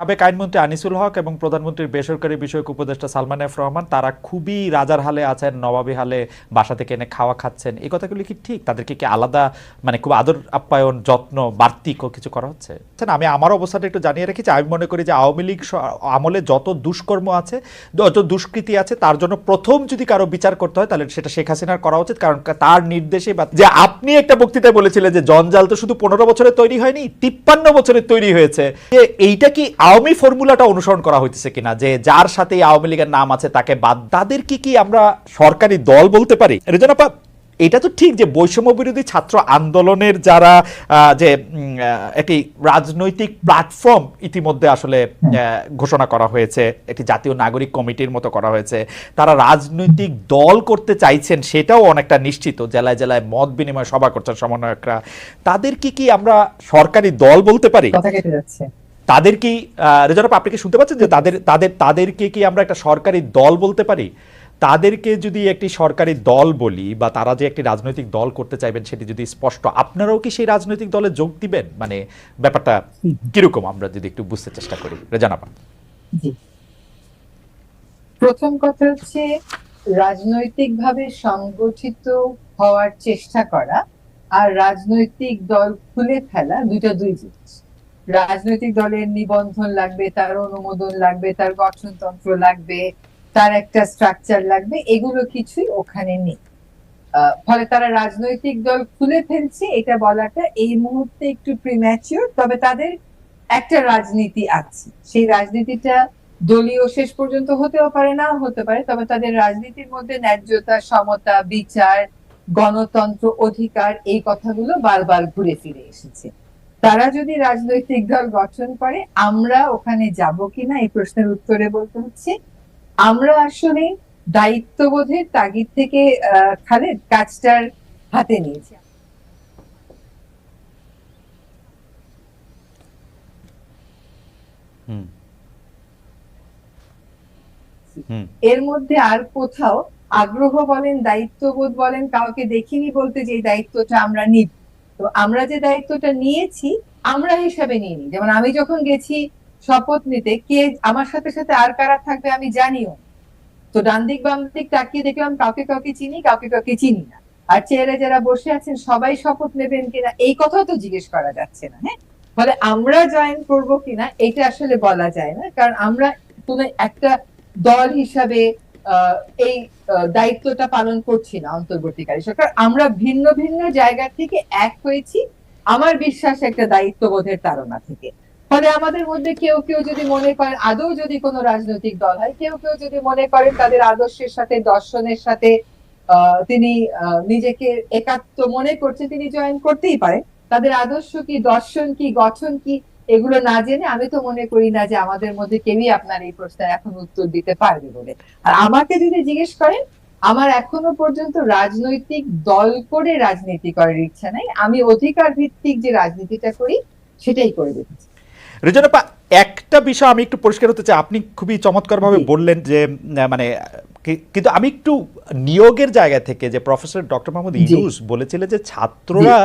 সাবেক আইনমন্ত্রী আনিসুল হক এবং প্রধানমন্ত্রীর বেসরকারি বিষয়ক উপদেষ্টা সালমান এফ রহমান তারা খুবই রাজার হালে আছেন নবাবী হালে বাসা থেকে এনে খাওয়া খাচ্ছেন। এই কথাগুলি কি ঠিক? তাদেরকে কি আলাদা মানে খুব আদর আপ্যায়ন যত্ন বাড়তি কিছু করা হচ্ছে? আচ্ছা, আমি আমার অবস্থাটা একটু জানিয়ে রেখেছি আমি মনে করি যে আওয়ামী লীগ আমলে যত দুষ্কর্ম আছে যত দুষ্কৃতি আছে তার জন্য প্রথম যদি কারও বিচার করতে হয় তাহলে সেটা শেখ হাসিনার করা উচিত। কারণ তার নির্দেশে বা যে আপনি একটা বক্তৃতায় বলেছিলেন যে জঞ্জাল তো শুধু পনেরো বছরে তৈরি হয়নি তিপ্পান্ন বছরে তৈরি হয়েছে। যে এইটা কি আওয়ামী ফর্মুলাটা অনুসরণ করা হইতেছে কিনা যে যার সাথে আওয়ামী লীগের নাম আছে তাকে বাদ তাদের কি কি আমরা সরকারি দল বলতে পারি? রেজনাপা এটা তো ঠিক যে বৈষম্য বিরোধী ছাত্র আন্দোলনের যারা যে একটি রাজনৈতিক প্ল্যাটফর্ম ইতিমধ্যে আসলে ঘোষণা করা হয়েছে একটি জাতীয় নাগরিক কমিটির মতো করা হয়েছে তারা রাজনৈতিক দল করতে চাইছেন সেটাও অনেকটা নিশ্চিত জেলায় জেলায় মত বিনিময় সভা করছেন সমন্বয়করা। তাদের কি কি আমরা সরকারি দল বলতে পারি? কথা কেটে যাচ্ছে। তাদের কি রেজারপ আপনি কি শুনতে পাচ্ছেন যে তাদের তাদের, তাদেরকে কি আমরা একটা সরকারি দল বলতে পারি? তাদেরকে যদি একটি সরকারি দল বলি বা তারা যে একটি রাজনৈতিক দল করতে চাইবেন সেটি যদি স্পষ্ট, আপনারাও কি সেই রাজনৈতিক দলে যোগ দিবেন? মানে ব্যাপারটা কীরকম আমরা যদি একটু বুঝতে চেষ্টা করি? রেজানাপা প্রথম কথা হচ্ছে রাজনৈতিকভাবে সংগঠিত হওয়ার চেষ্টা করা আর রাজনৈতিক দল খুলে ফেলা দুইটা দুই জিনিস। রাজনৈতিক দলের নিবন্ধন লাগবে, তার অনুমোদন লাগবে, তার গঠনতন্ত্র লাগবে, তার একটা স্ট্রাকচার লাগবে, এগুলো কিছুই ওখানে নেই। ফলে তারা রাজনৈতিক দল খুলে ফেলছে, এটা বলাটা এই মুহূর্তে একটু প্রিম্যাচিওর তবে তাদের একটা রাজনীতি আছে। সেই রাজনীতিটা দলীয় শেষ পর্যন্ত হতেও পারে, না হতে পারে, তবে তাদের রাজনীতির মধ্যে ন্যায্যতা, সমতা, বিচার, গণতন্ত্র, অধিকার, এই কথাগুলো বারবার ঘুরে ফিরে এসেছে। তারা যদি রাজনৈতিক দল গঠন করে আমরা ওখানে যাব কিনা এই প্রশ্নের উত্তরে বলতে হচ্ছে আমরা আসলে দায়িত্ববোধের তাগিদ থেকে খালেদ কাজটার হাতে নিয়েছি। এর মধ্যে আর কোথাও আগ্রহ বলেন দায়িত্ববোধ বলেন কাউকে দেখিনি বলতে যে এই দায়িত্বটা আমরা নিব। তো আমরা যে দায়িত্বটা নিয়েছি, আমরা হিসাবে নিইনি। যেমন আমি যখন গেছি শপথ নিতে, কে আমার সাথে সাথে আর কারা থাকবে আমি জানিও তো ডান দিক, বাম দিক তাকিয়ে দেখলাম কাউকে কাউকে চিনি, কাউকে কাউকে চিনি না। আর চেয়ারে যারা বসে আছেন, সবাই শপথ নেবেন কিনা, এই কথাও তো জিজ্ঞেস করা যাচ্ছে না হ্যাঁ? ফলে আমরা জয়েন করব কিনা, এটা আসলে বলা যায় না। কারণ আমরা কোনো একটা দল হিসাবে এই দায়িত্বটা পালন করছি না অন্তর্বর্তীকালী সরকার। আমরা ভিন্ন ভিন্ন জায়গা থেকে এক হয়েছি। আমার বিশ্বাস একটা দায়িত্ববোধের তাড়না থেকে। ফলে আমাদের মধ্যে কেউ কেউ যদি মনে করেন, আদৌ যদি কোনো রাজনৈতিক দল হয়, কেউ কেউ যদি মনে করেন তাদের আদর্শের সাথে, দর্শনের সাথে তিনি নিজেকে একাত্ম মনে করছে তিনি জয়েন করতেই পারে তাদের আদর্শ কি, দর্শন কি, গঠন কি এগুলো না জেনে আমি তো মনে করি না যে আমাদের মধ্যে কেউই আপনার এই প্রশ্নের এখন উত্তর দিতে পারবে বলে। আর আমাকে যদি জিজ্ঞেস করেন, আমার এখনও পর্যন্ত রাজনৈতিক দল করে রাজনীতি করার ইচ্ছা নাই। আমি অধিকার ভিত্তিক যে রাজনীতিটা করি, সেটাই করে দেখেছি। রেজনাপা একটা বিষয় আমি একটু পরিষ্কার হতে চাই আপনি খুবই চমৎকারভাবে। বললেন যে মানে কিন্তু আমি একটু নিয়োগের জায়গা থেকে যে প্রফেসর ডক্টর মোহাম্মদ জি। ইউনুস বলেছিলেন যে ছাত্ররা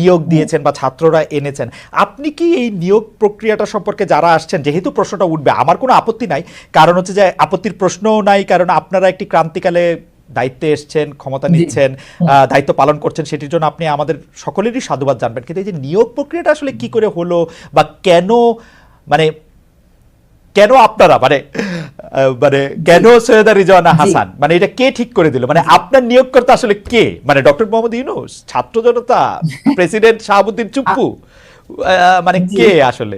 নিয়োগ দিয়েছেন বা ছাত্ররা এনেছেন আপনি কি এই নিয়োগ প্রক্রিয়াটা সম্পর্কে যারা আসছেন যেহেতু প্রশ্নটা উঠবে আমার কোনো আপত্তি নাই কারণ হচ্ছে যে আপত্তির প্রশ্নও নাই কারণ আপনারা একটি ক্রান্তিকালে দায়িত্বে এসছেন ক্ষমতা নিচ্ছেন দায়িত্ব পালন করছেন সেটির জন্য আপনি আমাদের সকলেরই সাধুবাদ জানবেন। কিন্তু এই যে নিয়োগ প্রক্রিয়াটা আসলে কি করে হলো বা কেন মানে কেন আপনারা মানে মানে কেন সৈয়দা রিজওয়ানা হাসান মানে এটা কে ঠিক করে দিল? মানে আপনার নিয়োগকর্তা আসলে কে? মানে ডক্টর মোহাম্মদ ইউনুস ছাত্র জনতা প্রেসিডেন্ট শাহাবুদ্দিন চুপ্পু মানে কে আসলে?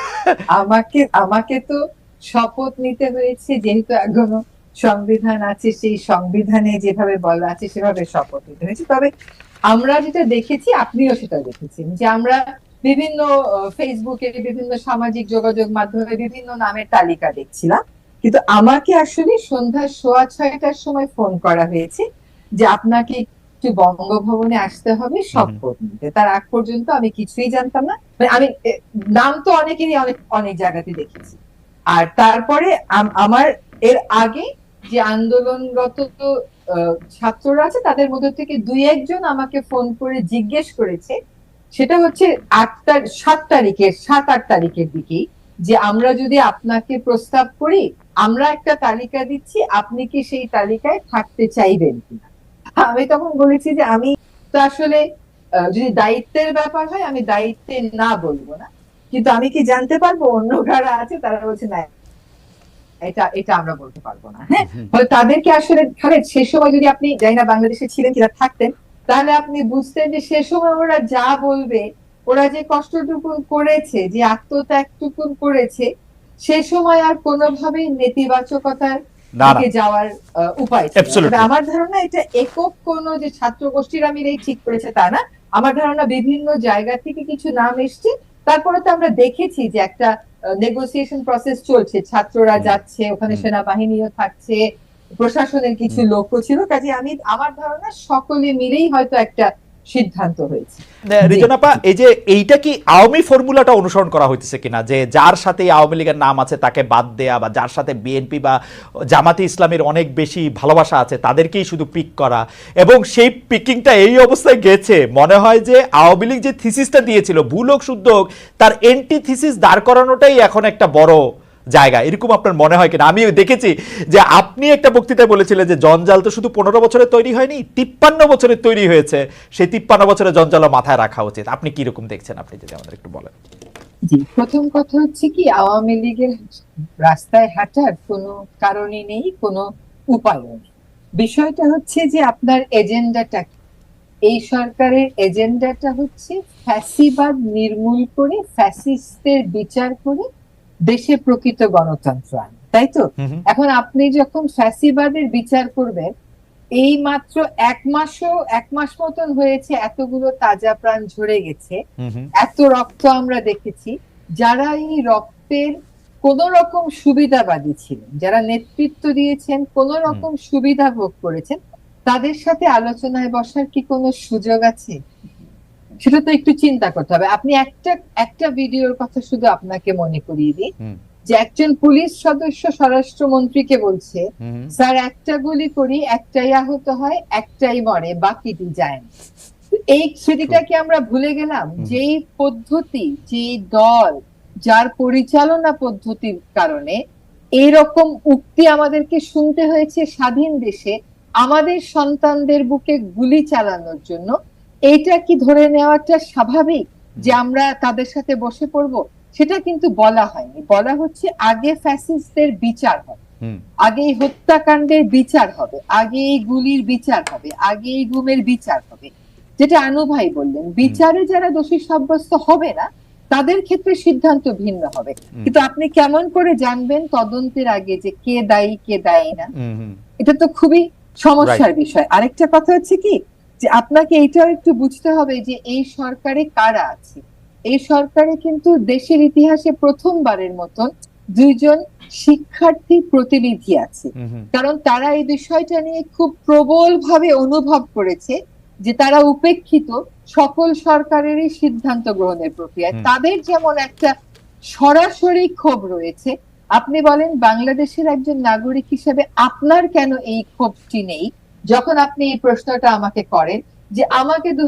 আমাকে আমাকে তো শপথ নিতে হয়েছে যেহেতু এখনও সংবিধান আছে সেই সংবিধানে যেভাবে বলা আছে সেভাবে শপথ নিতে হয়েছে। তবে আমরা যেটা দেখেছি আপনিও সেটা দেখেছেন যে আমরা বিভিন্ন ফেসবুকে বিভিন্ন সামাজিক যোগাযোগ মাধ্যমে বিভিন্ন নামের তালিকা দেখছিলাম। কিন্তু আমাকে আসলে সন্ধ্যা সোয়া ছয়টার সময় ফোন করা হয়েছে যে আপনাকে একটু বঙ্গভবনে আসতে হবে শপথ নিতে। তার আগ পর্যন্ত আমি কিছুই জানতাম না। মানে আমি নাম তো অনেকেরই অনেক অনেক জায়গাতে দেখেছি। আর তারপরে আম- আমার এর আগে যে আন্দোলনরত ছাত্ররা আছে, তাদের মধ্যে থেকে দুই একজন আমাকে ফোন করে জিজ্ঞেস করেছে। সেটা হচ্ছে আট সাত তারিখের, সাত আট তারিখের দিকেই যে আমরা যদি আপনাকে প্রস্তাব করি, আমরা একটা তালিকা দিচ্ছি, আপনি কি সেই তালিকায় থাকতে চাইবেন কিনা? আমি তখন বলেছি যে আমি তো আসলে যদি দায়িত্বের ব্যাপার হয়, আমি দায়িত্বে না বলব না। কিন্তু আমি কি জানতে পারব অন্য কারা আছে? তারা বলছে, না এটা এটা আমরা বলতে পারব না। হ্যাঁ? তাদেরকে আসলে খালেদ সে সময় যদি আপনি যাই না বাংলাদেশে ছিলেন কিনা থাকতেন তাহলে আপনি বুঝতেন যে সে সময় ওরা যা বলবে ওরা যে কষ্টটুকুন করেছে যে আত্মত্যাগটুকুন করেছে সে সময় আর কোনোভাবেই নেতিবাচকতার দিকে যাওয়ার উপায়। আমার ধারণা এটা একক কোন যে ছাত্র গোষ্ঠীরা মিলেই ঠিক করেছে তা না। আমার ধারণা বিভিন্ন জায়গা থেকে কিছু নাম এসছে তারপরে তো আমরা দেখেছি যে একটা নেগোসিয়েশন প্রসেস চলছে। ছাত্ররা যাচ্ছে ওখানে সেনাবাহিনীও থাকছে প্রশাসনের কিছু। লোকও ছিল। কাজে আমি আমার ধারণা সকলে মিলেই হয়তো একটা সিদ্ধান্ত হয়েছে। রিজনাপা এই যে এইটা কি আওয়ামী ফর্মুলাটা অনুসরণ করা হইতেছে কিনা? যে যার সাথে আওয়ামী লীগের নাম আছে তাকে বাদ দেয়া বা যার সাথে বিএনপি বা জামাতি ইসলামের অনেক বেশি ভালোবাসা আছে তাদেরকেই শুধু পিক করা। এবং সেই পিকিংটা এই অবস্থায় গেছে। মনে হয় যে আওয়ামী লীগ যে থিসিসটা দিয়েছিল ভুল হোক শুদ্ধ হোক তার এন্টি থিসিস দাঁড় করানোটাই এখন একটা বড় জায়গা। এরকম আপনার মনে হয় কিনা? আমি দেখেছি যে আপনি একটা বক্তৃতায় বলেছিলেন যে জঞ্জাল তো শুধু পনেরো বছরে তৈরি হয়নি, তিপ্পান্ন বছরে তৈরি হয়েছে। সেই তিপ্পান্ন বছরে জঞ্জালও মাথায় রাখা উচিত। আপনি কি রকম দেখছেন? আপনি যদি আমাদের একটু বলেন। প্রথম কথা হচ্ছে কি, আওয়ামী লীগের রাস্তায় হাঁটার কোনো কারণই নেই, কোনো উপায় নেই। বিষয়টা হচ্ছে যে আপনার এজেন্ডাটা এই সরকারের এজেন্ডাটা হচ্ছে ফ্যাসিবাদ নির্মূল করে ফ্যাসিস্টদের বিচার করে দেশে প্রকৃত গণতন্ত্র আনা তাই তো? এখন আপনি যখন ফ্যাসিবাদের বিচার করবেন এই মাত্র এক মাসও এক মাস মতন হয়েছে এতগুলো তাজা প্রাণ ঝরে গেছে। এত রক্ত আমরা দেখেছি যারা এই রক্তের কোন রকম সুবিধাবাদী ছিলেন যারা নেতৃত্ব দিয়েছেন কোন রকম সুবিধা ভোগ করেছেন তাদের সাথে আলোচনায় বসার কি কোনো সুযোগ আছে? সেটা তো একটু চিন্তা করতে হবে। আপনি একটা একটা ভিডিওর কথা শুধু আপনাকে মনে করিয়ে দিই যে একজন পুলিশ সদস্য স্বরাষ্ট্রমন্ত্রীকে বলছে স্যার একটা গুলি করি একটাই আহত হয় একটাই মরে বাকিটি যায় এই স্মৃতিটাকে আমরা ভুলে গেলাম। যেই পদ্ধতি যে দল যার পরিচালনা পদ্ধতির কারণে এইরকম উক্তি আমাদেরকে শুনতে হয়েছে স্বাধীন দেশে আমাদের সন্তানদের বুকে গুলি চালানোর জন্য এইটা কি ধরে নেওয়াটা স্বাভাবিক যে আমরা তাদের সাথে বসে পড়ব? সেটা কিন্তু বলা হয়নি। বলা হচ্ছে আগে ফ্যাসিস্টদের বিচার হবে। আগে এই হত্যাকাণ্ডের বিচার হবে। আগে এই গুলির বিচার হবে। আগে এই গুমের বিচার হবে। যেটা আনু ভাই বললেন বিচারে যারা দোষী সাব্যস্ত হবে না তাদের ক্ষেত্রে সিদ্ধান্ত ভিন্ন হবে। কিন্তু আপনি কেমন করে জানবেন তদন্তের আগে যে কে দায়ী কে দায়ী না? এটা তো খুবই সমস্যার বিষয়। আরেকটা কথা হচ্ছে কি যে আপনাকে এটাও একটু বুঝতে হবে যে এই সরকারে কারা আছে? এই সরকারে কিন্তু দেশের ইতিহাসে প্রথমবারের মতন দুইজন শিক্ষার্থী প্রতিনিধি আছে। কারণ তারা এই বিষয়টা নিয়ে খুব প্রবল ভাবে অনুভব করেছে যে তারা উপেক্ষিত সকল সরকারেরই সিদ্ধান্ত গ্রহণের প্রক্রিয়ায় তাদের যেমন একটা সরাসরি ক্ষোভ রয়েছে আপনি বলেন বাংলাদেশের একজন নাগরিক হিসেবে আপনার কেন এই ক্ষোভটি নেই? যখন আপনি এই প্রশ্নটা আমাকে করেন যে আমাকে দু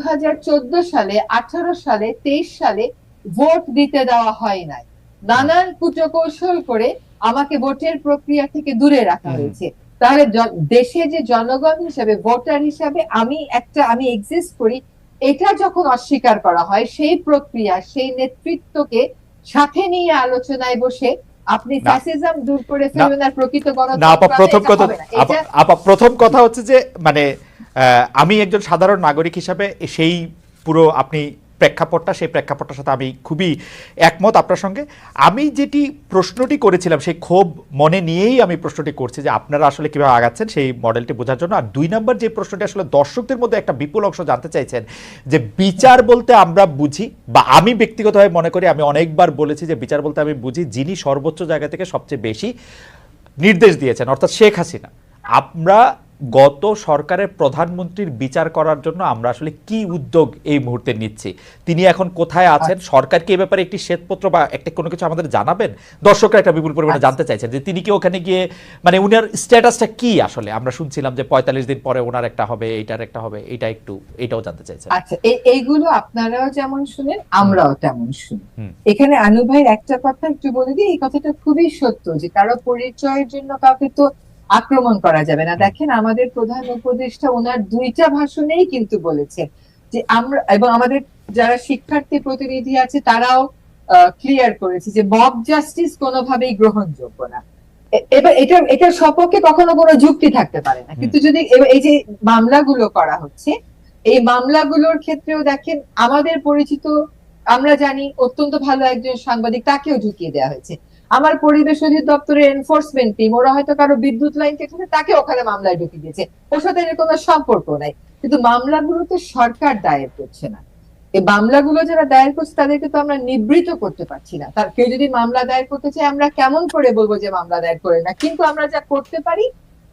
সালে আঠারো সালে তেইশ সালে ভোট দিতে দেওয়া হয় নাই। নানান কুটকৌশল করে আমাকে ভোটের প্রক্রিয়া থেকে দূরে রাখা হয়েছে। তাহলে দেশে যে জনগণ হিসাবে ভোটার হিসাবে আমি একটা আমি এক্সিস্ট করি এটা যখন অস্বীকার করা হয় সেই প্রক্রিয়া সেই নেতৃত্বকে সাথে নিয়ে আলোচনায় বসে আপনি। ফ্যাসিজম দূর করে ফেলবেন আর প্রকৃত না আপা প্রথম কথা আপা আপা প্রথম কথা হচ্ছে যে মানে আহ, আমি একজন সাধারণ নাগরিক হিসাবে সেই পুরো আপনি প্রেক্ষাপটটা, সেই প্রেক্ষাপটটার সাথে আমি খুবই একমত আপনার সঙ্গে। আমি যেটি প্রশ্নটি করেছিলাম, সেই ক্ষোভ মনে নিয়েই আমি প্রশ্নটি করছি যে আপনারা আসলে কীভাবে আগাচ্ছেন সেই মডেলটি বোঝার জন্য। আর দুই নম্বর যে প্রশ্নটি আসলে দর্শকদের মধ্যে একটা বিপুল অংশ জানতে চাইছেন, যে বিচার বলতে আমরা বুঝি, বা আমি ব্যক্তিগতভাবে মনে করি, আমি অনেকবার বলেছি যে বিচার বলতে আমি বুঝি, যিনি সর্বোচ্চ জায়গা থেকে সবচেয়ে বেশি নির্দেশ দিয়েছেন, অর্থাৎ শেখ হাসিনা। আমরা গত সরকারের প্রধানমন্ত্রীর বিচার করার জন্য আমরা আসলে কি উদ্যোগ এই মুহূর্তে নিচ্ছি? তিনি এখন কোথায় আছেন? সরকার কি এ ব্যাপারে একটি শ্বেতপত্র বা একটা কোনো কিছু আমাদের জানাবেন? দর্শকরা একটা বিপুল পরিমাণে আচ্ছা। জানতে চাইছেন যে তিনি কি ওখানে গিয়ে মানে উনার স্ট্যাটাসটা কি আসলে? আমরা শুনছিলাম যে পঁয়তাল্লিশ দিন পরে ওনার একটা হবে এইটার একটা হবে এটা একটু এটাও জানতে চাইছেন। আচ্ছা এইগুলো আপনারাও যেমন শুনেন আমরাও তেমন শুনি। এখানে আনু ভাইয়ের একটা কথা একটু বলে দিই এই কথাটা খুবই সত্য যে কারও পরিচয়ের জন্য কাউকে তো আক্রমণ করা যাবে না। দেখেন আমাদের প্রধান উপদেষ্টা ওনার দুইটা ভাষণেই কিন্তু বলেছেন যে আমরা এবং আমাদের যারা শিক্ষার্থী প্রতিনিধি আছে তারাও ক্লিয়ার করেছে যে মব জাস্টিস কোনোভাবেই গ্রহণযোগ্য না। এবার এটা এটার সপক্ষে কখনো কোনো যুক্তি থাকতে পারে না। কিন্তু যদি এই যে মামলাগুলো করা হচ্ছে এই মামলাগুলোর ক্ষেত্রেও দেখেন আমাদের পরিচিত আমরা জানি অত্যন্ত ভালো একজন সাংবাদিক তাকেও ঢুকিয়ে দেওয়া হয়েছে। আমার পরিবেশ অধিদপ্তরের এনফোর্সমেন্ট টিম ওরা হয়তো কারও বিদ্যুৎ লাইন কেটেছে তাকে ওখানে মামলায় ঢুকিয়ে দিয়েছে। ওর সাথে এর কোনো সম্পর্ক নাই। কিন্তু মামলাগুলো তো সরকার দায়ের করছে না। এই মামলাগুলো যারা দায়ের করছে, তাদেরকে তো আমরা নিবৃত করতে পারছি না। তার কেউ যদি মামলা দায়ের করতে চায়, আমরা কেমন করে বলব যে মামলা দায়ের করে না? কিন্তু আমরা যা করতে পারি,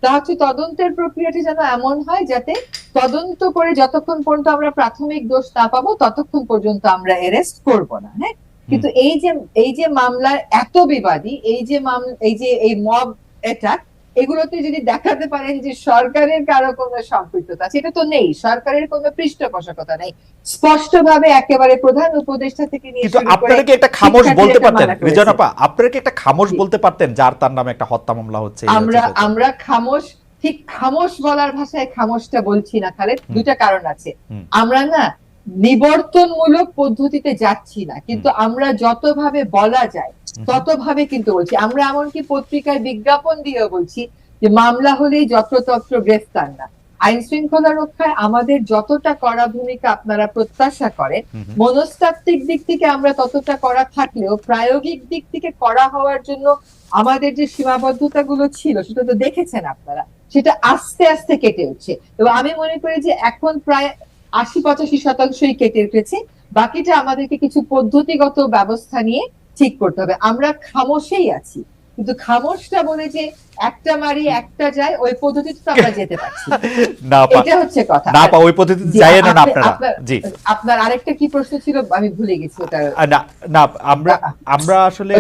তা হচ্ছে তদন্তের প্রক্রিয়াটি যেন এমন হয় যাতে তদন্ত করে যতক্ষণ পর্যন্ত আমরা প্রাথমিক দোষ না পাবো, ততক্ষণ পর্যন্ত আমরা এরেস্ট করব না হ্যাঁ? কিন্তু এই যে এই যে মামলার এত বিবাদী এই যে এই যে এই মব এটা এগুলোতে যদি দেখাতে পারেন যে সরকারের কারও কোনো সম্পৃক্ততা এটা তো নেই সরকারের কোনো পৃষ্ঠপোষকতা নেই। স্পষ্টভাবে একেবারে প্রধান উপদেষ্টা থেকে নিয়ে কিন্তু আপনারা কি একটা খামোশ বলতে পারতেন? রিজনাপা আপনারা কি একটা খামোশ বলতে পারতেন যার তার নামে একটা হত্যা মামলা হচ্ছে? আমরা আমরা খামোশ ঠিক খামোশ বলার ভাষায় খামোশটা বলছি না খালেদ। দুইটা কারণ আছে। আমরা না নিবর্তনমূলক পদ্ধতিতে যাচ্ছি না কিন্তু আমরা যতভাবে বলা যায় ততভাবে কিন্তু বলছি। আমরা এমনকি পত্রিকায় বিজ্ঞাপন দিয়ে বলছি যে মামলা হলেই যত্রতত্র গ্রেফতার না। আইন শৃঙ্খলা রক্ষায় আমাদের যতটা করা ভূমিকা আপনারা প্রত্যাশা করেন। মনস্তাত্ত্বিক দিক থেকে আমরা ততটা করা থাকলেও প্রায়োগিক দিক থেকে করা হওয়ার জন্য আমাদের যে সীমাবদ্ধতা গুলো ছিল সেটা তো দেখেছেন আপনারা সেটা আস্তে আস্তে কেটে উঠছে। এবং আমি মনে করি যে এখন প্রায় আশি পঁচাশি শতাংশই কেটে উঠেছে বাকিটা আমাদেরকে কিছু পদ্ধতিগত ব্যবস্থা নিয়ে ঠিক করতে হবে। আমরা খামোশেই আছি। কিন্তু খামোশটা বলে যে একটা মারি একটা যায় ওই পদ্ধতিতে তো আমরা যেতে পারছি। না। এটা হচ্ছে কথা। না পা ওই পদ্ধতিতে যাই না আপনারা। জি। আপনার আরেকটা কি প্রশ্ন ছিল? আমি ভুলে গেছি ওটা না না আমরা আমরা আসলে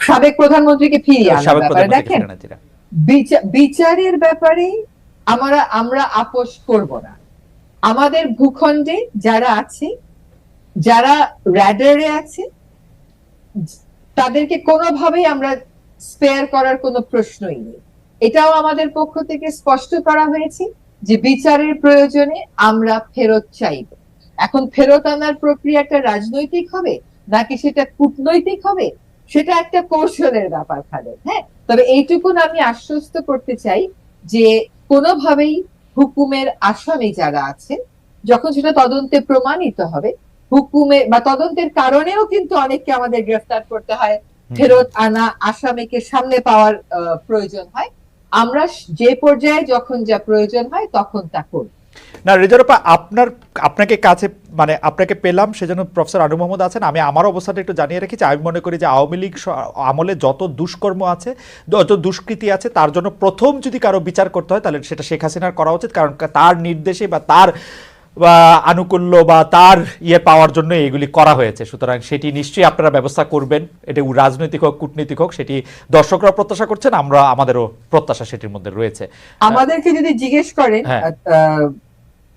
সাবেক প্রধানমন্ত্রীকে ফিরিয়ে প্রধানমন্ত্রী দেখেন। বিচারের ব্যাপারে আমরা আমরা আপোষ করব না। আমাদের ভূখণ্ডে যারা আছে, যারা র্যাডারে আছে, তাদেরকে কোনোভাবেই আমরা স্পেয়ার করার কোনো প্রশ্নই নেই। এটাও আমাদের পক্ষ থেকে স্পষ্ট করা হয়েছে যে বিচারের প্রয়োজনে আমরা ফেরত চাইব। এখন ফেরত আনার প্রক্রিয়াটা রাজনৈতিক হবে নাকি সেটা কূটনৈতিক হবে, সেটা একটা কৌশলের ব্যাপার খালে হ্যাঁ? তবে এইটুকুন আমি আশ্বস্ত করতে চাই যে কোনোভাবেই হুকুমের আসামি যারা আছেন যখন সেটা তদন্তে প্রমাণিত হবে হুকুমে বা তদন্তের কারণেও কিন্তু অনেককে আমাদের গ্রেফতার করতে হয় ফেরত আনা আসামিকে সামনে পাওয়ার আহ, প্রয়োজন হয়। আমরা যে পর্যায়ে যখন যা প্রয়োজন হয় তখন তা করব না রেজারপা আপনার আপনাকে কাছে মানে আপনাকে পেলাম সেজন্য প্রফেসর আনু মোহাম্মদ আছেন। আমি আমার অবস্থাটা একটু জানিয়ে রেখেছি। আমি মনে করি যে আওয়ামী লীগ আমলে যত দুষ্কর্ম আছে যত দুষ্কৃতি আছে তার জন্য প্রথম যদি কারও বিচার করতে হয় তাহলে সেটা শেখ হাসিনার করা উচিত। কারণ তার নির্দেশে বা তার বা আনুকূল্য বা তার ইয়ে পাওয়ার জন্য এগুলি করা হয়েছে। সুতরাং সেটি নিশ্চয়ই আপনারা ব্যবস্থা করবেন। এটা রাজনৈতিক হোক কূটনৈতিক হোক সেটি দর্শকরা প্রত্যাশা করছেন আমরা আমাদেরও প্রত্যাশা সেটির মধ্যে রয়েছে। আমাদেরকে যদি জিজ্ঞেস করেন হ্যাঁ।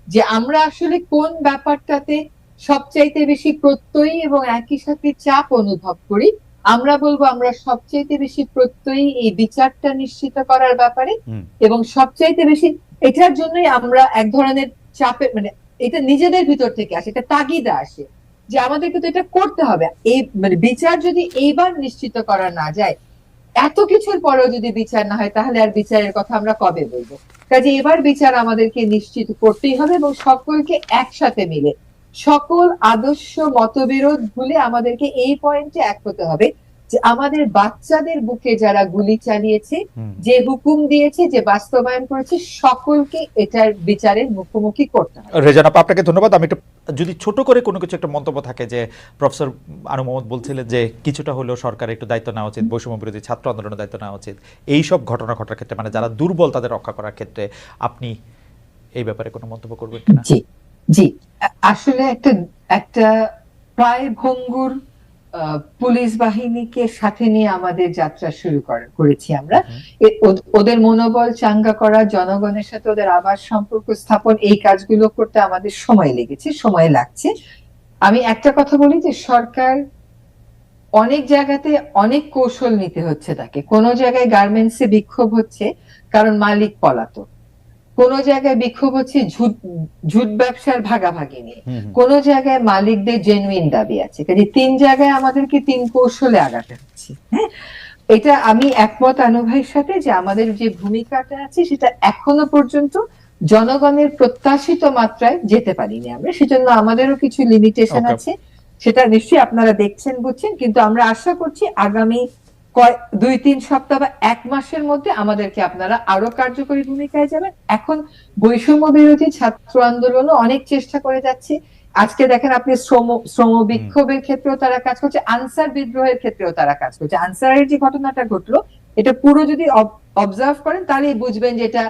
যে আমরা আসলে কোন ব্যাপারটাতে সবচাইতে বেশি প্রত্যয়ী এবং একই সাথে চাপ অনুভব করি আমরা বলব আমরা সবচাইতে বেশি প্রত্যয়ী এই বিচারটা নিশ্চিত করার ব্যাপারে। এবং সবচাইতে বেশি এটার জন্যই আমরা এক ধরনের চাপে মানে এটা নিজেদের ভিতর থেকে আসে এটা তাগিদা আসে যে আমাদেরকে তো এটা করতে হবে এই মানে বিচার যদি এইবার নিশ্চিত করা না যায় এত কিছুর পরেও যদি বিচার না হয়, তাহলে আর বিচারের কথা আমরা কবে বলব? কাজে এবার বিচার আমাদেরকে নিশ্চিত করতেই হবে এবং সকলকে একসাথে মিলে, সকল আদর্শ মতবিরোধ ভুলে আমাদেরকে এই পয়েন্টে এক হতে হবে। আমাদের বাচ্চাদের বুকে যারা গুলি চালিয়েছে যে হুকুম দিয়েছে যে বাস্তবায়ন করেছে সকলকে এটার বিচারের মুখোমুখি করতে হবে। রেজান আপা আপনাকে ধন্যবাদ। আমি একটু যদি ছোট করে কোনো কিছু একটা মন্তব্য থাকে যে প্রফেসর আনু মোহাম্মদ বলছিলেন যে কিছুটা হলেও সরকার একটু দায়িত্ব নেওয়া উচিত বৈষম্য বিরোধী ছাত্র আন্দোলনের দায়িত্ব নেওয়া উচিত এই সব ঘটনা ঘটার ক্ষেত্রে মানে যারা দুর্বল তাদের রক্ষা করার ক্ষেত্রে আপনি এই ব্যাপারে কোনো মন্তব্য করবেন কিনা? জি জি। আসলে একটা একটা প্রায় ভঙ্গুর পুলিশ বাহিনীকে সাথে নিয়ে আমাদের যাত্রা শুরু কর- করেছি আমরা। ওদের মনোবল চাঙ্গা করা জনগণের সাথে ওদের আবার সম্পর্ক স্থাপন এই কাজগুলো করতে আমাদের সময় লেগেছে সময় লাগছে। আমি একটা কথা বলি যে সরকার অনেক জায়গাতে অনেক কৌশল নিতে হচ্ছে তাকে। কোনো জায়গায় গার্মেন্টসে বিক্ষোভ হচ্ছে কারণ মালিক পলাতক। কোন জায়গায় বিক্ষোভ হচ্ছে ঝুট ঝুট ব্যবসার ভাগাভাগি নিয়ে। কোন জায়গায় মালিকদের জেনুইন দাবি আছে। কাজে তিন জায়গায় আমাদেরকে তিন কৌশলে আগাতে হচ্ছে হ্যাঁ? এটা আমি একমত আনু ভাইয়ের সাথে যে আমাদের যে ভূমিকাটা আছে সেটা এখনও পর্যন্ত জনগণের প্রত্যাশিত মাত্রায় যেতে পারিনি আমরা। সেজন্য আমাদেরও কিছু লিমিটেশন আছে। সেটা নিশ্চয়ই আপনারা দেখছেন বুঝছেন। কিন্তু আমরা আশা করছি আগামী দুই তিন সপ্তাহ বা এক মাসের মধ্যে আমাদেরকে আপনারা আরও কার্যকরী ভূমিকায় যাবেন। এখন বৈষম্য বিরোধী ছাত্র আন্দোলনও অনেক চেষ্টা করে যাচ্ছে। আজকে দেখেন আপনি শ্রম শ্রম বিক্ষোভের ক্ষেত্রেও তারা কাজ করছে আনসার বিদ্রোহের ক্ষেত্রেও তারা কাজ করছে। আনসারের যে ঘটনাটা ঘটলো এটা পুরো যদি অবজার্ভ করেন তাহলেই বুঝবেন যে এটা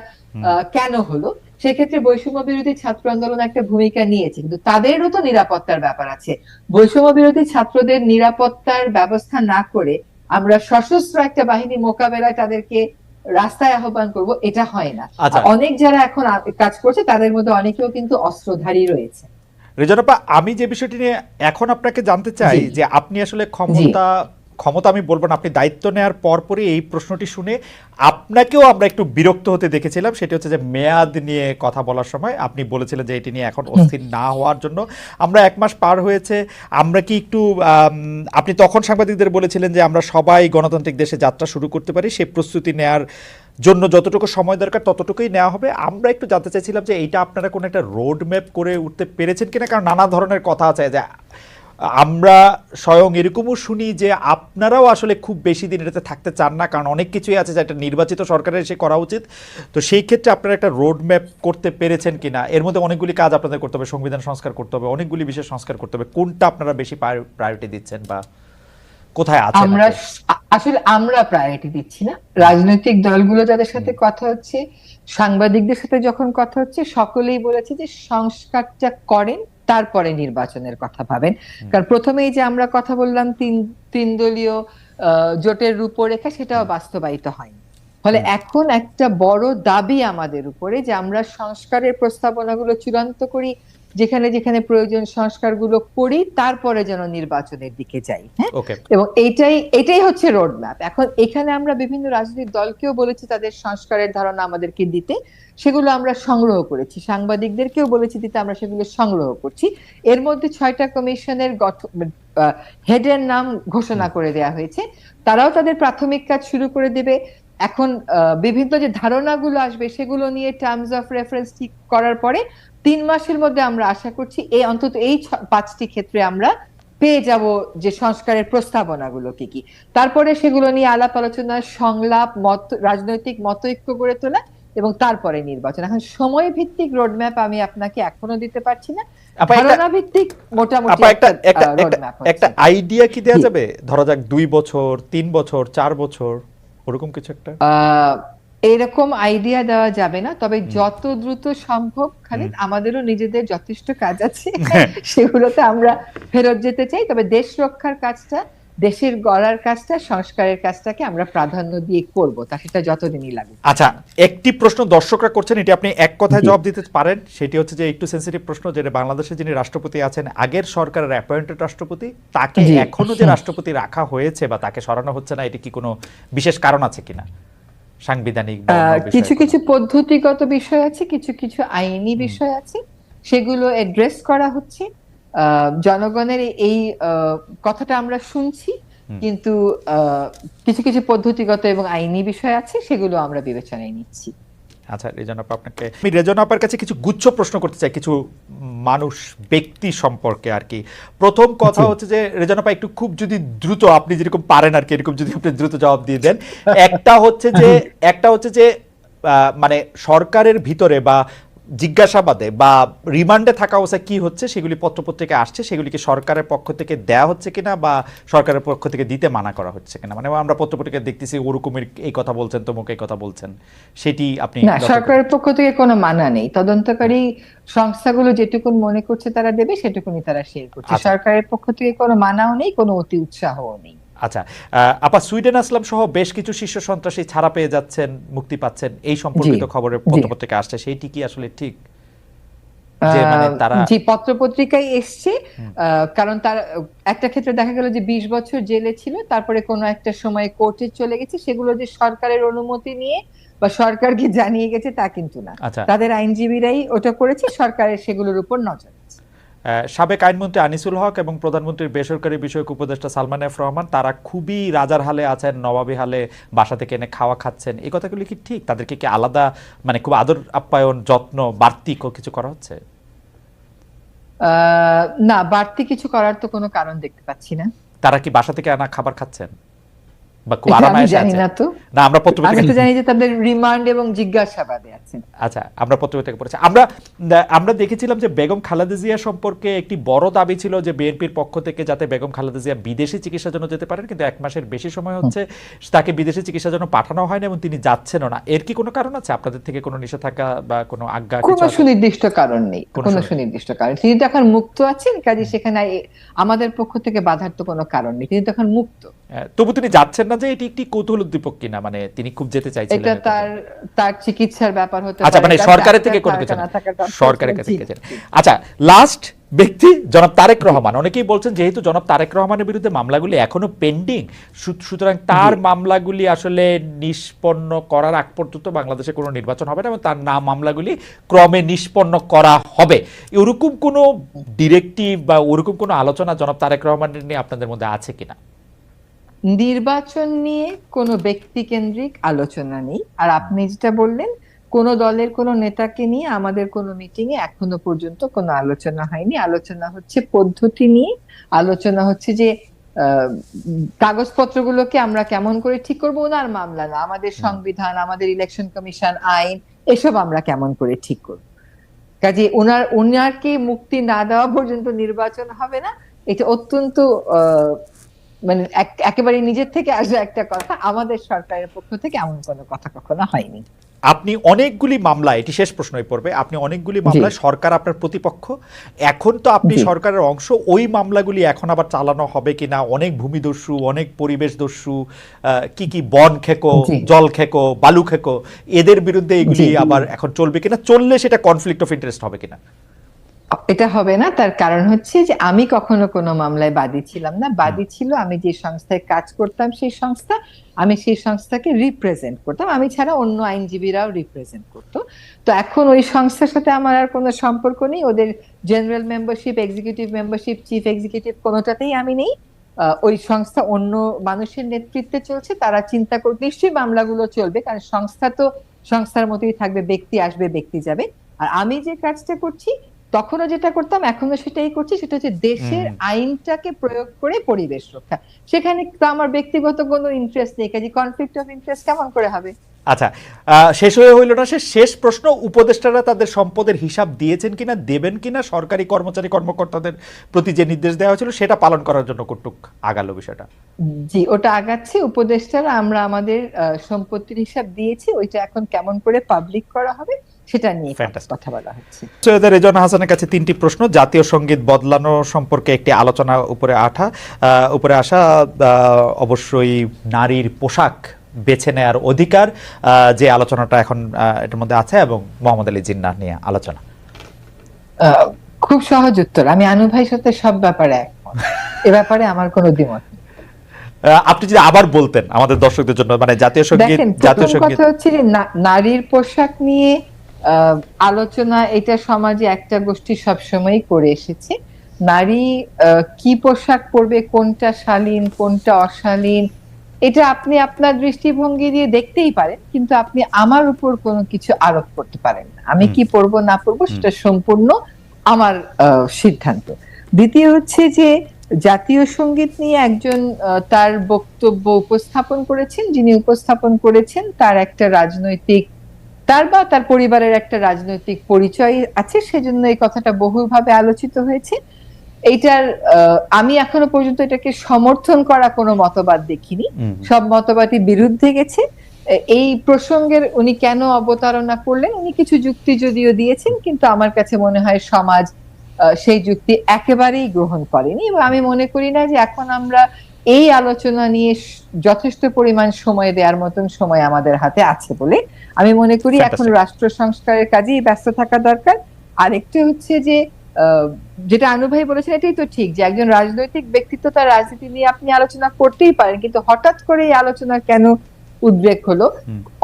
আহ, কেন হলো। সেক্ষেত্রে বৈষম্য বিরোধী ছাত্র আন্দোলন একটা ভূমিকা নিয়েছে কিন্তু তাদেরও তো নিরাপত্তার ব্যাপার আছে। বৈষম্য বিরোধী ছাত্রদের নিরাপত্তার ব্যবস্থা না করে আমরা সশস্ত্র একটা বাহিনী মোকাবেলায় তাদেরকে রাস্তায় আহ্বান করব এটা হয় না। আচ্ছা। অনেক যারা এখন কাজ করছে তাদের মধ্যে অনেকেও কিন্তু অস্ত্রধারী রয়েছে। রেজানপা আমি যে বিষয়টি নিয়ে এখন আপনাকে জানতে চাই যে আপনি আসলে ক্ষমতা ক্ষমতা আমি বলব না আপনি দায়িত্ব নেওয়ার পরপরই এই প্রশ্নটি শুনে আপনাকেও আমরা একটু বিরক্ত হতে দেখেছিলাম সেটি হচ্ছে যে মেয়াদ নিয়ে কথা বলার সময় আপনি বলেছিলেন যে এটি নিয়ে এখন অস্থির না হওয়ার জন্য। আমরা এক মাস পার হয়েছে আমরা কি একটু আপনি তখন সাংবাদিকদের বলেছিলেন যে আমরা সবাই গণতান্ত্রিক দেশে যাত্রা শুরু করতে পারি সে প্রস্তুতি নেয়ার জন্য যতটুকু সময় দরকার ততটুকুই নেওয়া হবে। আমরা একটু জানতে চাইছিলাম যে এইটা আপনারা কোনো একটা রোড ম্যাপ করে উঠতে পেরেছেন কিনা? কারণ নানা ধরনের কথা আছে যে আমরা স্বয়ং এরকমও শুনি যে আপনারাও আসলে খুব বেশি দিন এটাতে থাকতে চান না কারণ অনেক কিছুই আছে যেটা নির্বাচিত সরকারের এসে করা উচিত। তো সেই ক্ষেত্রে আপনারা একটা রোড ম্যাপ করতে পেরেছেন কিনা? এর মধ্যে অনেকগুলি কাজ আপনাদের করতে হবে সংবিধান সংস্কার করতে হবে অনেকগুলি বিষয় সংস্কার করতে হবে। কোনটা আপনারা বেশি প্রায়োরিটি দিচ্ছেন বা কোথায় আছেন আমরা আসলে আমরা প্রায়োরিটি দিচ্ছি না। রাজনৈতিক দলগুলো যাদের সাথে কথা হচ্ছে সাংবাদিকদের সাথে যখন কথা হচ্ছে সকলেই বলেছে যে সংস্কারটা করেন তারপরে নির্বাচনের কথা ভাবেন। কারণ প্রথমেই যে আমরা কথা বললাম তিন তিন দলীয় আহ, জোটের রূপরেখা সেটাও বাস্তবায়িত হয়নি। ফলে এখন একটা বড় দাবি আমাদের উপরে যে আমরা সংস্কারের প্রস্তাবনাগুলো চূড়ান্ত করি যেখানে যেখানে প্রয়োজন সংস্কারগুলো করি তারপরে যেন নির্বাচনের দিকে যাই হ্যাঁ? এবং এইটাই এটাই হচ্ছে রোড ম্যাপ এখন এখানে আমরা বিভিন্ন রাজনৈতিক দলকেও বলেছি তাদের সংস্কারের ধারণা আমাদেরকে দিতে। সেগুলো আমরা সংগ্রহ করেছি। সাংবাদিকদেরকেও বলেছি দিতে আমরা সেগুলো সংগ্রহ করছি। এর মধ্যে ছয়টা কমিশনের গঠন হেডের নাম ঘোষণা করে দেয়া হয়েছে। তারাও তাদের প্রাথমিক কাজ শুরু করে দেবে। এখন বিভিন্ন যে ধারণাগুলো আসবে সেগুলো নিয়ে টার্মস অফ রেফারেন্স ঠিক করার পরে তিন মাসের মধ্যে আমরা আশা করছি এই অন্তত এই পাঁচটি ক্ষেত্রে আমরা পেয়ে যাব যে সংস্কারের প্রস্তাবনাগুলো কি কি। তারপরে সেগুলো নিয়ে আলাপ আলোচনা সংলাপ মত রাজনৈতিক মতৈক্য গড়ে তোলা এবং তারপরে নির্বাচন। এখন সময় ভিত্তিক রোডম্যাপ আমি আপনাকে এখনও দিতে পারছি না। ধারণা ভিত্তিক মোটামুটি একটা একটা আইডিয়া কি দেওয়া যাবে? ধরা যাক দুই বছর তিন বছর চার বছর। ওরকম কিছু একটা? আহ, এরকম আইডিয়া দেওয়া যাবে না তবে যত দ্রুত সম্ভব খালিদ আমাদেরও নিজেদের যথেষ্ট কাজ আছে। হ্যাঁ। সেগুলোতে আমরা ফেরত যেতে চাই তবে দেশ রক্ষার কাজটা দেশের গড়ার কাজটা সংস্কারের কাজটাকে আমরা প্রাধান্য দিয়ে করব তা সেটা যতদিনই লাগুক। আচ্ছা একটি প্রশ্ন দর্শকরা করছেন এটি আপনি এক কথায় জবাব দিতে পারেন সেটি হচ্ছে যে একটু সেন্সিটিভ প্রশ্ন যেটা বাংলাদেশে যিনি রাষ্ট্রপতি আছেন আগের সরকারের অ্যাপয়েন্টেড রাষ্ট্রপতি তাকে এখনও যে রাষ্ট্রপতি রাখা হয়েছে বা তাকে সরানো হচ্ছে না এটি কি কোনো বিশেষ কারণ আছে কিনা? সাংবিধানিক কিছু কিছু পদ্ধতিগত বিষয় আছে কিছু কিছু আইনি বিষয় আছে সেগুলো অ্যাড্রেস করা হচ্ছে। জনগণের এই কথাটা আমরা শুনছি কিন্তু কিছু কিছু পদ্ধতিগত এবং আইনি বিষয় আছে সেগুলো আমরা বিবেচনায় নিচ্ছি। আচ্ছা রেজন আপা আপনাকে আমি রেজন আপার কাছে কিছু গুচ্ছ প্রশ্ন করতে চাই কিছু মানুষ ব্যক্তি সম্পর্কে আর কি। প্রথম কথা হচ্ছে যে রেজন আপা একটু খুব যদি দ্রুত আপনি যেরকম পারেন আর কি এরকম যদি আপনি দ্রুত জবাব দিয়ে দেন। একটা হচ্ছে যে একটা হচ্ছে যে আহ, মানে সরকারের ভিতরে বা জিজ্ঞাসাবাদে বা রিমান্ডে থাকা অবস্থায় কি হচ্ছে সেগুলি পত্রপত্রিকায় আসছে সেগুলি কি সরকারের পক্ষ থেকে দেয়া হচ্ছে কিনা বা সরকারের পক্ষ থেকে দিতে মানা করা হচ্ছে কিনা? মানে আমরা পত্রপত্রিকায় দেখতেছি ওরকমের এই কথা বলছেন তমুক এই কথা বলছেন। সেটি আপনি না সরকারের পক্ষ থেকে কোনো মানা নেই। তদন্তকারী সংস্থাগুলো যেটুকুন মনে করছে তারা দেবে সেটুকুনি তারা শেয়ার করছে। আচ্ছা। সরকারের পক্ষ থেকে কোনো মানাও নেই কোনো অতি উৎসাহও নেই। আচ্ছা আপা সুইডেন আসলাম সহ বেশ কিছু শীর্ষ সন্ত্রাসী ছাড়া পেয়ে যাচ্ছেন মুক্তি পাচ্ছেন। এই সম্পর্কিত খবরের। পত্রপত্রিকা আসছে সেইটি কি আসলে ঠিক? মানে জি পত্র পত্রিকায় এসছে কারণ তার একটা ক্ষেত্রে দেখা গেল যে বিশ বছর জেলে ছিল তারপরে কোনো একটা সময় কোর্টে চলে গেছে। সেগুলো যে সরকারের অনুমতি নিয়ে বা সরকারকে জানিয়ে গেছে তা কিন্তু না। আচ্ছা। তাদের আইনজীবীরাই ওটা করেছে সরকারের সেগুলোর উপর নজর সাবেক আইনমন্ত্রী আনিসুল হক এবং প্রধানমন্ত্রীর বেসরকারি বিষয়ক উপদেষ্টা সালমান এফ রহমান তারা খুবই রাজার হালে আছেন নবাবী হালে বাসা থেকে এনে খাওয়া খাচ্ছেন। এই কথাগুলি কি ঠিক? তাদেরকে কি আলাদা মানে খুব আদর আপ্যায়ন যত্ন বাড়তি কিছু করা হচ্ছে? আহ, না বাড়তি কিছু করার তো কোনো কারণ দেখতে পাচ্ছি না। তারা কি বাসা থেকে আনা খাবার খাচ্ছেন? বা খুব আরামায়েশে জানি না তো। না আমরা আমি পত্রপত্রিকা তো জানি যে তাদের রিমান্ড এবং জিজ্ঞাসাবাদে আছেন। আচ্ছা আমরা পত্রিকা পড়েছি। আমরা আমরা দেখেছিলাম যে বেগম খালেদা জিয়া সম্পর্কে একটি বড় দাবি ছিল যে বিএনপির পক্ষ থেকে যাতে বেগম খালেদা জিয়া বিদেশি চিকিৎসার জন্য যেতে পারেন কিন্তু এক মাসের বেশি সময় হচ্ছে তাকে বিদেশি চিকিৎসার জন্য পাঠানো হয়নি এবং তিনি যাচ্ছেনও না। এর কি কোনো কারণ আছে? আপনাদের থেকে কোনো নিষেধাজ্ঞা বা কোনো আজ্ঞা কোনো সুনির্দিষ্ট কারণ নেই কোনো সুনির্দিষ্ট- কারণ তিনি তো এখন মুক্ত আছেন কাজে সেখানে আমাদের পক্ষ থেকে বাধার তো কোনো কারণ নেই। তিনি তো এখন মুক্ত। হ্যাঁ, তবু তিনি যাচ্ছেন না যে এটি একটি কৌতূহল উদ্দীপক কিনা মানে তিনি খুব যেতে চাইছিলেন এটা তার তার চিকিৎসার ব্যাপার হতে আচ্ছা মানে সরকারের থেকে কোনো কিছু সরকারের কাছে গেছেন। আচ্ছা লাস্ট ব্যক্তি জনাব তারেক রহমান। অনেকেই বলছেন যেহেতু জনাব তারেক রহমানের বিরুদ্ধে মামলাগুলি এখনও পেন্ডিং সুতরাং তার মামলাগুলি আসলে নিষ্পন্ন করার আগ পর্যন্ত বাংলাদেশে কোনো নির্বাচন হবে না এবং তার নাম মামলাগুলি ক্রমে নিষ্পন্ন করা হবে। এরকম কোনো ডিরেক্টিভ বা ওরকম কোনো আলোচনা জনাব তারেক রহমানের নিয়ে আপনাদের মধ্যে আছে কিনা? নির্বাচন নিয়ে কোনো ব্যক্তি কেন্দ্রিক আলোচনা নেই। আর আপনি যেটা বললেন কোন দলের কোন নেতাকে নিয়ে আমাদের কোনো মিটিং এ এখনও পর্যন্ত কোনো আলোচনা হয়নি। আলোচনা হচ্ছে পদ্ধতি নিয়ে। আলোচনা হচ্ছে যে কাগজপত্রগুলোকে আমরা কেমন করে ঠিক করব? ওনার মামলা না। আমাদের সংবিধান আমাদের ইলেকশন কমিশন আইন এসব আমরা কেমন করে ঠিক করব? কাজে ওনার ওনারকে মুক্তি না দেওয়া পর্যন্ত নির্বাচন হবে না। এটা অত্যন্ত আহ, মানে একেবারে নিজের থেকে আসা একটা কথা আমাদের সরকারের পক্ষ থেকে এমন কোনো কথা কখনো হয়নি। আপনি অনেকগুলি মামলা এটি শেষ প্রশ্নই পড়বে আপনি অনেকগুলি মামলায় সরকার আপনার প্রতিপক্ষ। এখন তো আপনি সরকারের অংশ ওই মামলাগুলি এখন আবার চালানো হবে কিনা অনেক ভূমিদস্যু অনেক পরিবেশ দস্যু কি কি বন খেকো জল খেকো বালু খেকো এদের বিরুদ্ধে এগুলি আবার এখন চলবে কিনা চললে সেটা কনফ্লিক্ট অফ ইন্টারেস্ট হবে কিনা? এটা হবে না তার কারণ হচ্ছে যে আমি কখনো কোনো মামলায় বাদী ছিলাম না। বাদী ছিল আমি যে সংস্থায় কাজ করতাম সেই সংস্থা আমি সেই সংস্থাকে রিপ্রেজেন্ট করতাম। আমি ছাড়া অন্য আইনজীবীরাও রিপ্রেজেন্ট করতো। তো এখন ওই সংস্থার সাথে আমার আর কোনো সম্পর্ক নেই। ওদের general membership executive membership chief executive কোনোটাতেই আমি নেই। ওই সংস্থা অন্য মানুষের নেতৃত্বে চলছে তারা চিন্তা করে নিশ্চয়ই মামলাগুলো চলবে কারণ সংস্থা তো সংস্থার মতোই থাকবে ব্যক্তি আসবে ব্যক্তি যাবে। আর আমি যে কাজটা করছি তখনও যেটা করতাম এখনও সেটাই করছি সেটা হচ্ছে দেশের আইনটাকে প্রয়োগ করে পরিবেশ রক্ষা। সেখানে তো আমার ব্যক্তিগত কোনো ইন্টারেস্ট নেই কাজে কনফ্লিক্ট অফ ইন্টারেস্ট কেমন করে হবে? আচ্ছা শেষ হয়ে হইল না সে শেষ প্রশ্ন উপদেষ্টারা তাদের সম্পদের হিসাব দিয়েছেন কিনা দেবেন কিনা সরকারি কর্মচারী কর্মকর্তাদের প্রতি যে নির্দেশ দেওয়া হয়েছিল সেটা পালন করার জন্য কটুক আগালো বিষয়টা। জি ওটা আগাচ্ছে উপদেষ্টারা আমরা আমাদের সম্পত্তির হিসাব দিয়েছি ওইটা এখন কেমন করে পাবলিক করা হবে সেটা নিয়ে. কথা বলা হচ্ছে। সৈয়দ রেজন হাসানের কাছে তিনটি প্রশ্ন জাতীয় সংগীত বদলানো সম্পর্কে একটি আলোচনা উপরে আঠা উপরে আসা অবশ্যই নারীর পোশাক বেছে নেয়ার অধিকার যে আলোচনাটা এখন এটার মধ্যে আছে এবং মোহাম্মদ আলী জিন্নাহ নিয়ে আলোচনা। খুব সহজ উত্তর। আমি আনু ভাইয়ের সাথে সব ব্যাপারে একমত। এ ব্যাপারে আমার কোনো দ্বিমত আপনি যদি আবার বলতেন আমাদের দর্শকদের জন্য মানে জাতীয় সংগীত জাতীয় সংগীত কথা হচ্ছে যে নারীর পোশাক নিয়ে আলোচনা এটা সমাজে একটা গোষ্ঠী সবসময়ই করে এসেছে। নারী আহ, কি পোশাক পরবে কোনটা শালীন কোনটা অশালীন এটা আপনি আপনার দৃষ্টিভঙ্গি দিয়ে দেখতেই পারেন কিন্তু আপনি আমার উপর কোনো কিছু আরোপ করতে পারেন না। আমি কি পরবো না পড়ব সেটা সম্পূর্ণ আমার আহ, সিদ্ধান্ত। দ্বিতীয় হচ্ছে যে জাতীয় সংগীত নিয়ে একজন তার বক্তব্য উপস্থাপন করেছেন যিনি উপস্থাপন করেছেন তার একটা রাজনৈতিক তার বা তার পরিবারের একটা রাজনৈতিক পরিচয় আছে সেজন্য এই কথাটা বহুভাবে আলোচিত হয়েছে। এইটার আমি এখনও পর্যন্ত এটাকে সমর্থন করা কোনো মতবাদ দেখিনি। সব মতবাদই বিরুদ্ধে গেছে। এই প্রসঙ্গের উনি কেন অবতারণা করলেন উনি কিছু যুক্তি যদিও দিয়েছেন কিন্তু আমার কাছে মনে হয় সমাজ সেই যুক্তি একেবারেই গ্রহণ করেনি। এবং আমি মনে করি না যে এখন আমরা এই আলোচনা নিয়ে যথেষ্ট পরিমাণ সময় দেওয়ার মতন সময় আমাদের হাতে আছে বলে আমি মনে করি এখন রাষ্ট্র সংস্কারের কাজেই ব্যস্ত থাকা দরকার। আর একটি হচ্ছে যে যেটা আনু ভাই বলেছেন এটাই তো ঠিক যে একজন রাজনৈতিক ব্যক্তিত্ব তার রাজনীতি নিয়ে আপনি আলোচনা করতেই পারেন কিন্তু হঠাৎ করে এই আলোচনা কেন উদ্বেগ হলো?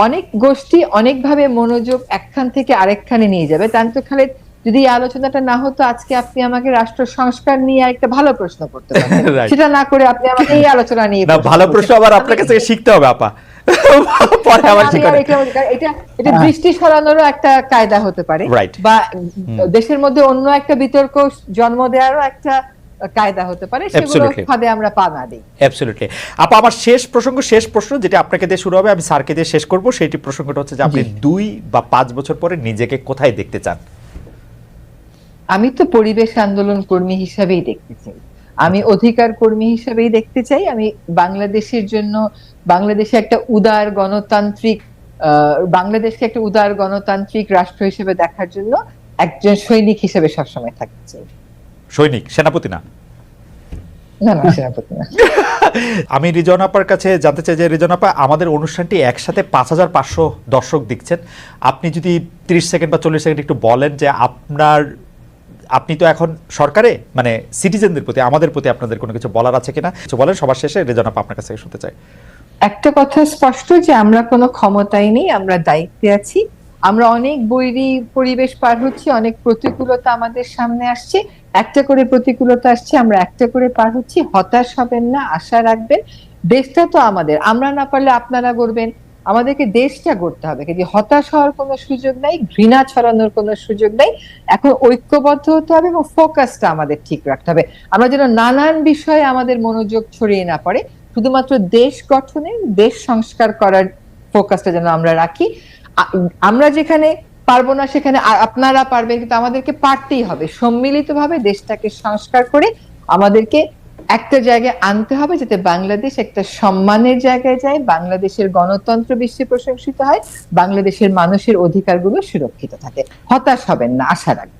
অনেক গোষ্ঠী অনেকভাবে মনোযোগ একখান থেকে আরেকখানে নিয়ে যাবে। তান্ত খালেদ যদি এই আলোচনাটা না হতো আজকে আপনি আমাকে রাষ্ট্র সংস্কার নিয়ে একটা ভালো প্রশ্ন করতে পারতেন। সেটা না করে আপনি আমাকে এই আলোচনা নিয়ে না ভালো প্রশ্ন আবার আপনার কাছে শিখতে হবে আপা। পরে আবার এটা- এটা এটা দৃষ্টি সরানোরও একটা কায়দা হতে পারে। বা দেশের মধ্যে অন্য একটা বিতর্ক জন্ম দেওয়ারও একটা কায়দা হতে পারে সেগুলো Absolutely. ফাঁদে আমরা পা না দিই। অ্যাবসলিউটলি আপা আমার শেষ প্রসঙ্গ শেষ প্রশ্ন যেটা আপনাকে দিয়ে শুরু হবে আমি স্যারকে দিয়ে শেষ করব সেইটি প্রসঙ্গটা হচ্ছে যে আপনি দুই বা পাঁচ বছর পরে নিজেকে কোথায় দেখতে চান? আমি তো পরিবেশ আন্দোলন কর্মী হিসাবেই দেখতে চাই। আমি অধিকার কর্মী হিসাবেই দেখতে চাই। আমি বাংলাদেশের জন্য বাংলাদেশে একটা উদার গণতান্ত্রিক বাংলাদেশকে একটা উদার গণতান্ত্রিক রাষ্ট্র হিসেবে দেখার জন্য একজন সৈনিক হিসেবে সবসময় থাকতে চাই। সৈনিক সেনাপতি না। আমি রিজন আপার কাছে জানতে চাই যে রিজন আপা আমাদের অনুষ্ঠানটি একসাথে পাঁচ হাজার পাঁচশো দর্শক দেখছেন। আপনি যদি তিরিশ সেকেন্ড বা চল্লিশ সেকেন্ড একটু বলেন যে আপনার আপনি তো এখন সরকারে মানে সিটিজেনদের প্রতি, আমাদের প্রতি আপনাদের কোনো কিছু বলার আছে কিনা? কিছু বলেন, সবার শেষে রিজন আপা আপনার কাছে শুনতে চাই। একটা কথা স্পষ্ট যে আমরা কোনো ক্ষমতাই নেই, আমরা দায়িত্বে আছি। আমরা অনেক বৈরী পরিবেশ পার হচ্ছি, অনেক প্রতিকূলতা আমাদের সামনে আসছে। একটা করে প্রতিকূলতা আসছে, আমরা একটা করে পার হচ্ছি। হতাশ হবেন না, আশা রাখবেন। দেশটা তো আমাদের। আমরা না পারলে আপনারা করবেন আমাদেরকে দেশটা গড়তে হবে। কিন্তু হতাশ হওয়ার কোনো সুযোগ নাই, ঘৃণা ছড়ানোর কোনো সুযোগ নাই, এখন ঐক্যবদ্ধ হতে হবে এবং ফোকাসটা আমাদের ঠিক রাখতে হবে। আমরা যেন নানান বিষয়ে আমাদের মনোযোগ ছড়িয়ে না পড়ে, শুধুমাত্র দেশ গঠনে, দেশ সংস্কার করার ফোকাসটা যেন আমরা রাখি। আমরা যেখানে পারব না সেখানে আপনারা পারবেন, কিন্তু আমাদেরকে পারতেই হবে। সম্মিলিতভাবে দেশটাকে সংস্কার করে আমাদেরকে একটা জায়গায় আনতে হবে যাতে বাংলাদেশ একটা সম্মানের জায়গায় যায়, বাংলাদেশের গণতন্ত্র বিশ্বে প্রশংসিত হয়, বাংলাদেশের মানুষের অধিকারগুলো সুরক্ষিত থাকে। হতাশ হবেন না, আশা রাখবেন